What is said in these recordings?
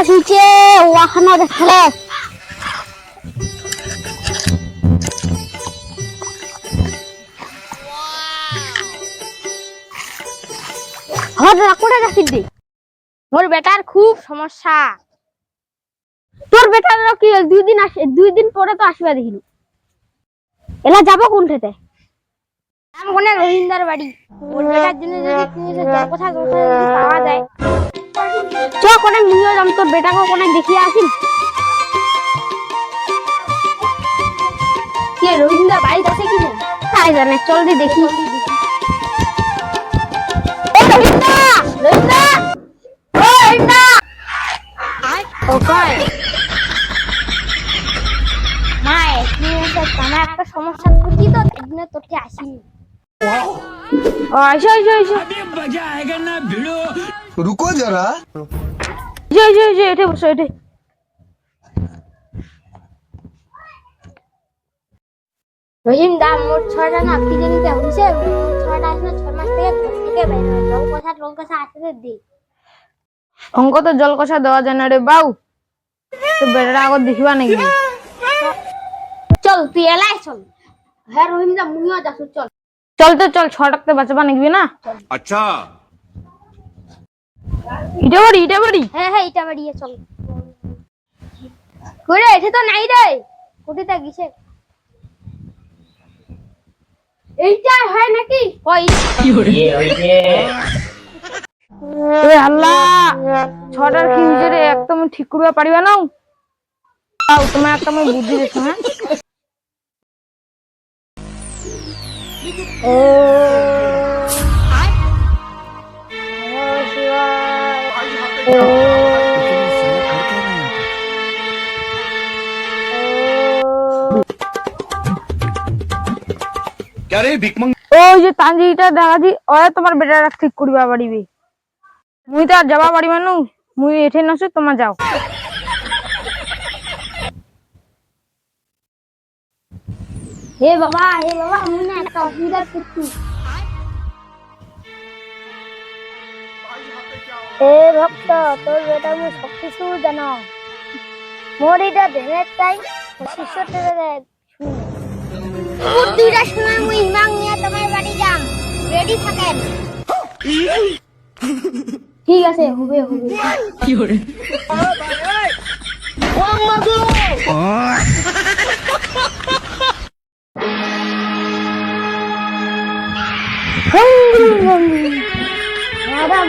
আসিছে ওখানে দেখলে হর রাকুড়ে রাখি দে মোর বেটার খুব সমস্যা। তোর বেটার কি? দুই দিন আসে দুই দিন পরে তো আসবে দেখিলু এলা যাব কোনঠেতে নাম কোনে রহিন্দার বাড়ি। ওর বেটার জন্য যদি পাওয়া যায় চ কোনে মুইও যাম তোর বেটাকে কোনে দেখিয়ে আসিম কে রহিন্দার বাড়ি আছে কি না তাই জানে চল দি দেখি। এ রহিন্দা রহিন্দা ও রহিন্দা ও কয়? মায় তুই একটা আমার একটা সমস্যা তো এদিন তোকে আসিনি। ও আইসো আইসো আইসো रुको जरा আইসো আইসো আইসো এঠে বসো এঠে রহিম দা মোট ছয়টা না কি জানিতে হইছে মোট ছয়টা আছে না ছয় মাস থেকে ঘর থেকে বের হয় জল কথা টল কথা আসতে দি অঙ্ক তো জল কষা দেওয়া যায় না রে বাউ তো বেটাটা আগত দেখিবা নাকি চল তুই এলাই চল হ্যাঁ রহিম দা মুইও যাসু চল চল তো চল ছটাকতে বাঁচবা নাকি না अच्छा হ্যাঁ হ্যাঁ চল। তো নাই রে। কোটিটা গিছে। এইটা হয় নাকি? এ আল্লাহ ছটার কি রে? একদম ঠিক করিবা পারিবা না? একটা আমি বুদ্ধি দিছো হ্যাঁ? ও क्या रे भिकमंग ওই যে তাঞ্জিটা দেখা দি ওরা তোমার বেটারা ঠিক করিবা পারিবে মুই তো আর যাবা পারিবা নু মুই এঠে নসু তোমার যাও হে বাবা হে বাবা আমি না একটা অসুবিধা করছি হে ভক্ত তোর বেটা মু সব কিছু জানো। মোর এটা ধ্যানের টাইম শিষ্যটা শুন দুইটা সময় মুই হিমাং নিয়ে তোমার বাড়ি যাম। রেডি থাকেন? ঠিক আছে হবে হবে। ম্যাডাম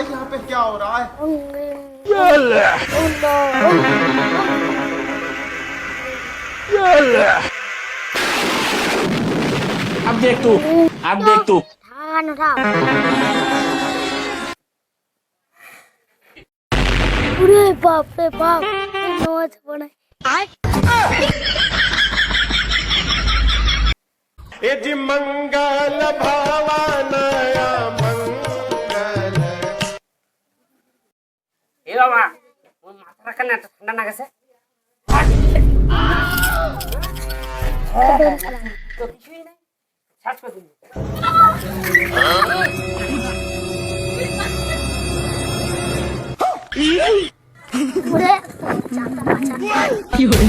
यहाँ पे क्या हो रहा है? अब देख तू अब देख तू। अरे बाप रे बाप मंगल भावाना এ বাবা ওর কেন এত ঠান্ডা না গেছে? তো কিছুই নাই করে